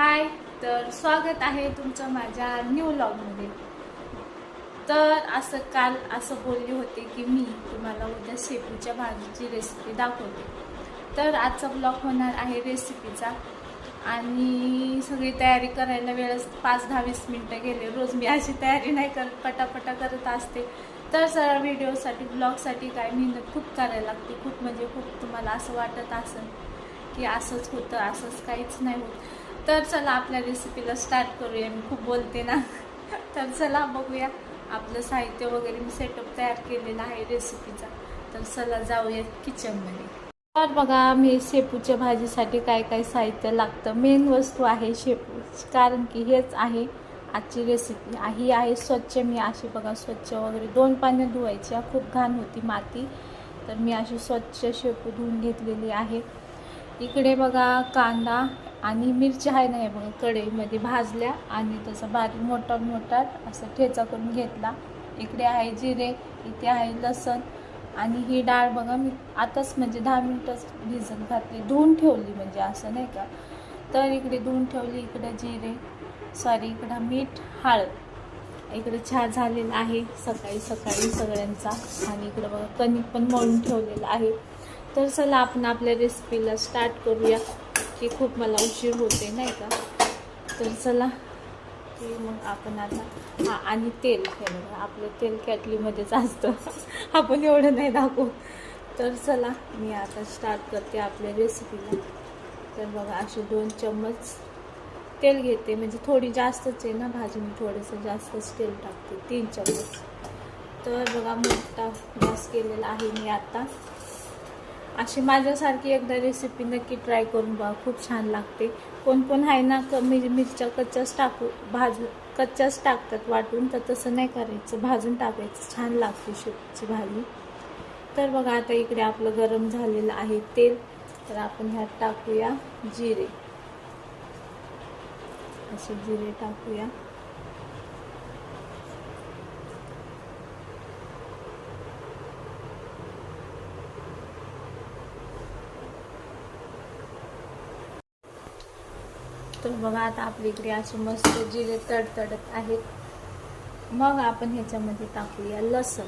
हाय तर स्वागत आहे तुमचं माझ्या न्यू लॉगमध्ये तर असं काल असं बोलली होते की मी तुम्हाला उद्या शेपूच्या भाजीची रेसिपी दाखवते. तर आजचा ब्लॉग होणार आहे रेसिपीचा आणि सगळी तयारी करायला वेळच पाच दहा वीस मिनटं गेले. रोज मी अशी तयारी नाही करत पटापटा करत असते. तर सगळ्या व्हिडिओसाठी ब्लॉगसाठी काय मेहनत खूप करायला लागते. खूप म्हणजे खूप तुम्हाला असं वाटत असेल की असंच होतं असंच काहीच नाही होत. तर चला आपल्या रेसिपीला स्टार्ट करूया. मी खूप बोलते ना. तर चला बघूया. आपलं साहित्य वगैरे मी सेटअप तयार केलेला आहे रेसिपीचा तर चला जाऊया किचनमध्ये तर बघा मी शेपूच्या भाजीसाठी काय काय साहित्य लागतं. मेन वस्तू आहे शेपू. कारण की हेच आहे आजची रेसिपी ही आहे स्वच्छ. मी अशी बघा स्वच्छ वगैरे दोन पाण्यात धुवायची. खूप घाण होती माती. तर मी अशी स्वच्छ शेपू धुवून घेतलेली आहे. इकडे बघा कांदा आणि मिरची आहे नाही बघा कढईमध्ये भाजल्या आणि तसं बारीक मोठा मोठा असं ठेचा करून घेतला. इकडे आहे जिरे इथे आहे लसण आणि ही डाळ बघा मी आताच म्हणजे दहा मिनटंच भिजत घातली धुवून ठेवली म्हणजे असं नाही का? तर इकडे धुवून ठेवली इकडे जिरे सॉरी इकडं मीठ हळद. इकडे चहा झालेला आहे सकाळी सकाळी सगळ्यांचा आणि इकडं बघा कणिक पण मळून ठेवलेलं आहे. तर चला आपण आपल्या रेसिपीला स्टार्ट करूया की खूप मला उशीर होते नाही का? तर चला की मग आपण आता हां आणि तेल हे बघा आपलं तेल कॅटलीमध्येच असतं. आपण एवढं नाही दाखवू. तर चला मी आता स्टार्ट करते आपल्या रेसिपीला तर बघा असे दोन चम्मच तेल घेते. म्हणजे थोडी जास्तच आहे ना भाजी मी थोडंसं जास्तच तेल टाकते. तीन चम्मच. तर बघा मोठा गॅस केलेला आहे मी आता. अशी माझ्यासारखी एकदा रेसिपी नक्की ट्राय करून बघा. खूप छान लागते. कोण कोण आहे ना कमी मिरच्या कच्च्याच टाकू भाजू कच्च्याच टाकतात वाटून तर तसं नाही करायचं. भाजून टाकायचं. छान लागते शेपची भाजी. तर बघा आता इकडे आपलं गरम झालेलं आहे तेल. तर आपण ह्यात टाकूया जिरे. असे जिरे टाकूया. तर बघा आता आपल्या इकडे असे मस्त जिरे तडतडत आहेत. मग आपण ह्याच्यामध्ये टाकूया लसण.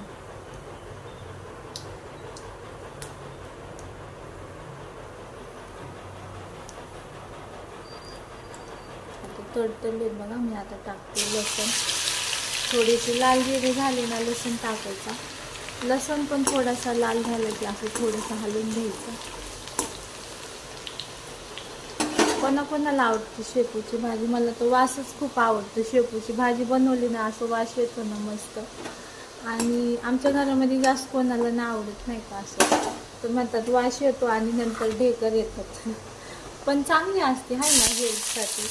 आता तडतडले बघा मी आता टाकते लसण. थोडीशी लाल जिरे झाले ना लसण टाकायचा. लसण पण थोडासा लाल झाला की असं थोडंसं हलवून घ्यायचं. कोणा कोणाला आवडते शेपूची भाजी? मला तर वासच खूप आवडतो शेपूची भाजी. बनवली ना असं वास येतो ना मस्त. आणि आमच्या घरामध्ये जास्त कोणाला ना आवडत नाही का असं? तर म्हणतात वास येतो आणि नंतर ढेकर येतात. पण चांगली असते आहे ना हेल्थसाठी.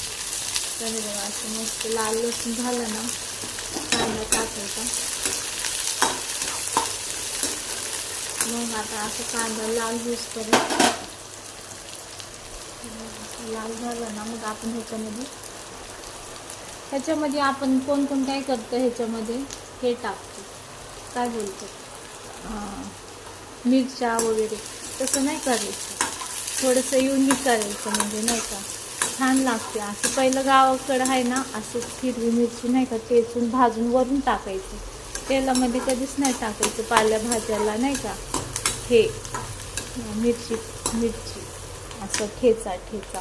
तर असं मस्त लाल लसूण झालं ना कांदा टाकायचा मग आता असं कांदा लाल यूज करेल लाल झालं ना मग आपण ह्याच्यामध्ये ह्याच्यामध्ये आपण कोण कोण काय करतं ह्याच्यामध्ये? हे टाकतो. काय बोलतो? मिरच्या वगैरे. तसं नाही करायचं. थोडंसं युनिक करायचं म्हणजे नाही का? छान लागते. असं पहिलं गावाकडं आहे ना असं हिरवी मिरची नाही का चेचून भाजून वरून टाकायचं. तेलामध्ये कधीच नाही टाकायचं पाल्या भाज्याला नाही का? हे मिरची मिरची. असं ठेचा ठेचा.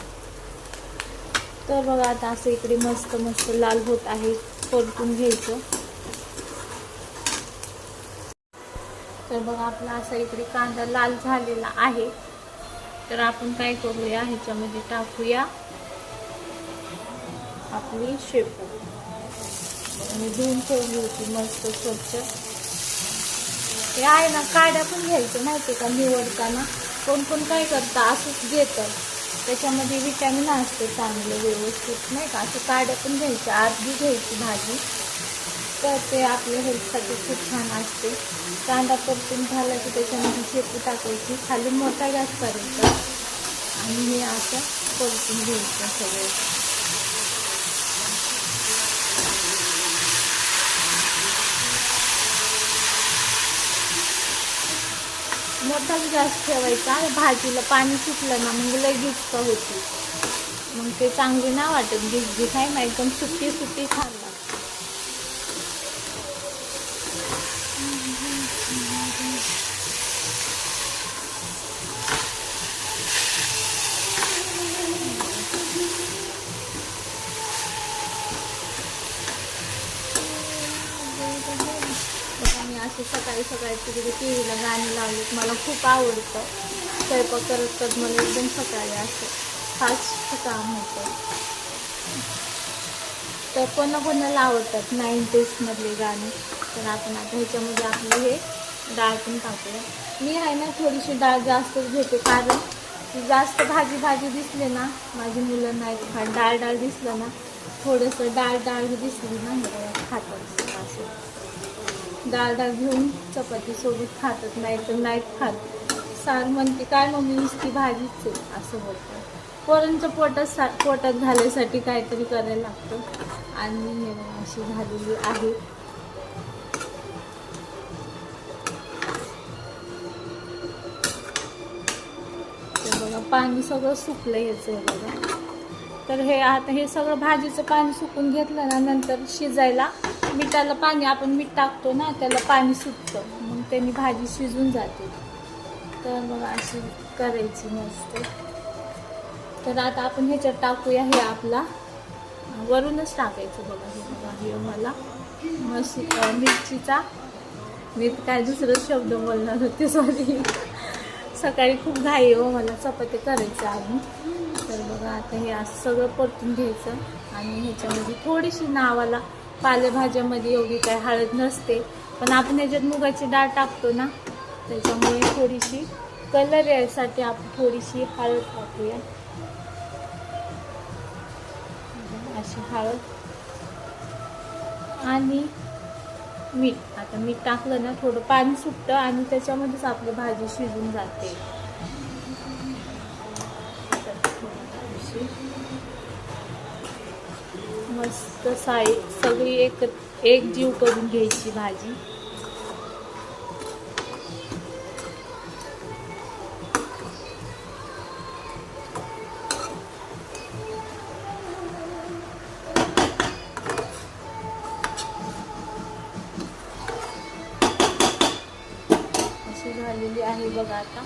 तर बघा आता असं इकडे मस्त मस्त लाल होत आहे. परतून घ्यायचं. तर बघा आपला असा इकडे कांदा लाल झालेला आहे. तर आपण काय करूया? ह्याच्यामध्ये टाकूया आपली शेपू. आणि धुवून ठेवली होती मस्त स्वच्छ. हे आहे ना काड्या पण घ्यायचं माहिती का? निवडताना. कोण कोण काय करतं असंच घेतं त्याच्यामध्ये विटॅमिन असते चांगले व्यवस्थित नाही का? असं काड्या पण घ्यायच्या अर्धी घ्यायची भाजी. तर ते आपल्या हेल्थसाठी खूप छान असते. कांदा परतून झाला की त्याच्यामध्ये शेपू टाकायची. खाली मोठा गॅस करायचा आणि हे असं परतून घ्यायचं सगळं. मोठाच गॅस ठेवायचा भाजीला पाणी सुटलं ना मग लय का होती. मग ते चांगली ना वाटत गिजगिज आहे ना एकदम सुट्टी सुट्टी छान लागते. मग मी असे सकाळी सकाळी तिकडे टी व्हीला गाणी लावलीत. मला खूप आवडतं. स्वयंपाक करत करत मला एकदम सकाळी असं फास्ट काम होतं. तर कोणा कोणाला आवडतात नाईन्टीजमधले गाणे. तर आपण आता ह्याच्यामध्ये आपलं हे डाळ पण टाकूया. मी आहे ना थोडीशी डाळ जास्तच घेते कारण जास्त भाजी भाजी दिसली ना माझी मुलं नाही खात. डाळ डाळ दिसलं ना थोडंसं डाळ डाळ दिसली ना खातात डाळ डाळ घेऊन चपातीसोबत खातात नाही तर नाहीत खात. सार म्हणते काय मम्मी नुसती भाजीच आहे असं बोलतो. पोरांच्या पोटात सा पोटात घालायसाठी काहीतरी करायला लागतं. आणि अशी झालेली आहे. ते बघा पाणी सगळं सुकलं याचं हे बघा. तर हे आता हे सगळं भाजीचं पाणी सुकून घेतलं ना नंतर शिजायला मिठाला पाणी आपण मीठ टाकतो ना त्याला पाणी सुटतं. मग त्यांनी भाजी शिजून जाते. तर मग अशी करायची मस्त. तर आता आपण ह्याच्यात टाकूया हे आपला. वरूनच टाकायचं बघा हे बघा हे मला. मशी मिरचीचा. मी काय दुसरं शब्द बोलणार होते सॉरी सकाळी खूप घाई हो मला चपाती करायचं आधी. तर बघा आता हे असं सगळं परतून घ्यायचं. आणि ह्याच्यामध्ये थोडीशी नावाला पालेभाज्यामध्ये एवढी काय हळद नसते. पण आपण याच्यात मुगाची डाळ टाकतो ना त्याच्यामुळे थोडीशी कलर यायसाठी आपण थोडीशी हळद टाकूया. अशी हळद आणि मीठ. आता मीठ टाकलं ना थोडं पाणी सुटतं आणि त्याच्यामध्येच आपली भाजी शिजून जाते. मस्त साई सगळी एक एक जीव करून घ्यायची भाजी. अशी झालेली आहे बघा आता.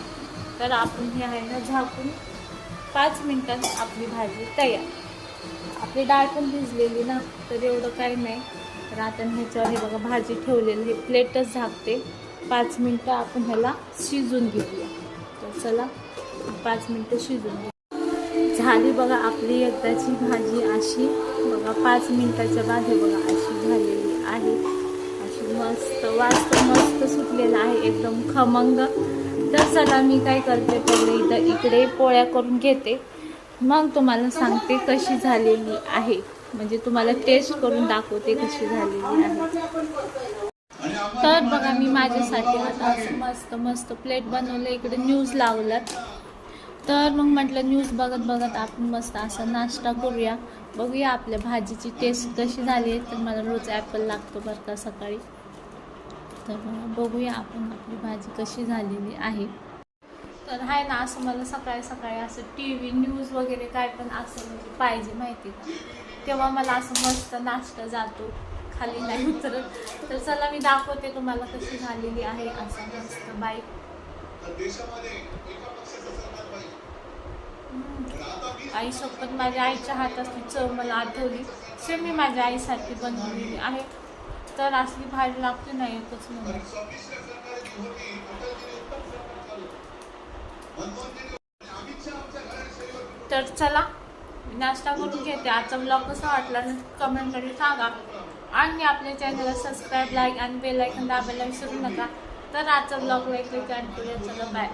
तर आपण हे आहे ना झाकून पाच मिनिटात आपली भाजी तयार. आपली डाळ पण भिजलेली ना तर एवढं काही नाही. तर आता ह्याच्यावर हे बघा भाजी ठेवलेली हे प्लेटच झाकते. पाच मिनटं आपण ह्याला शिजून घेऊया. तर चला पाच मिनटं शिजून घेऊ. झाली बघा आपली एकदाची भाजी अशी. बघा पाच मिनटाच्या बाद हे बघा अशी झालेली आहे. अशी मस्त वास्त मस्त सुटलेला आहे एकदम खमंग. तर चला मी काय करते पहिले इथं इकडे पोळ्या करून घेते. मग तुम्हाला सांगते कशी झालेली आहे. म्हणजे तुम्हाला टेस्ट करून दाखवते कशी झालेली आहे. तर बघा मी माझ्यासाठी आता मस्त मस्त प्लेट बनवलं. इकडे न्यूज लावलं. तर मग म्हटलं न्यूज बघत बघत आपण मस्त असा नाश्ता करूया. बघूया आपल्या भाजीची टेस्ट कशी झाली आहे. तर मला रोज ॲपल लागतो बरं का सकाळी. तर बघूया आपण आपली भाजी कशी झालेली आहे. तर आहे ना असं मला सकाळी सकाळी असं टी व्ही न्यूज वगैरे काय पण असं म्हणजे पाहिजे माहिती तेव्हा मला असं मस्त नाश्ता जातो खाली नाही उतरत. तर चला मी दाखवते तुम्हाला कशी झालेली आहे असं मस्त बाईक आई सोबत माझ्या आईच्या हातातली चव मला आठवली. सेम मी माझ्या आईसारखी बनवलेली आहे. तर असली भाजी लागते नाही एकच म्हणून तर चला नाश्ता करून घेते. आजचा ब्लॉग कसा वाटला कमेंट करून सांगा. आणि आपल्या चॅनलला सबस्क्राईब लाईक आणि बेलायकन दाबायला विसरू नका. तर आजचा ब्लॉग लाईक करूया चला बाय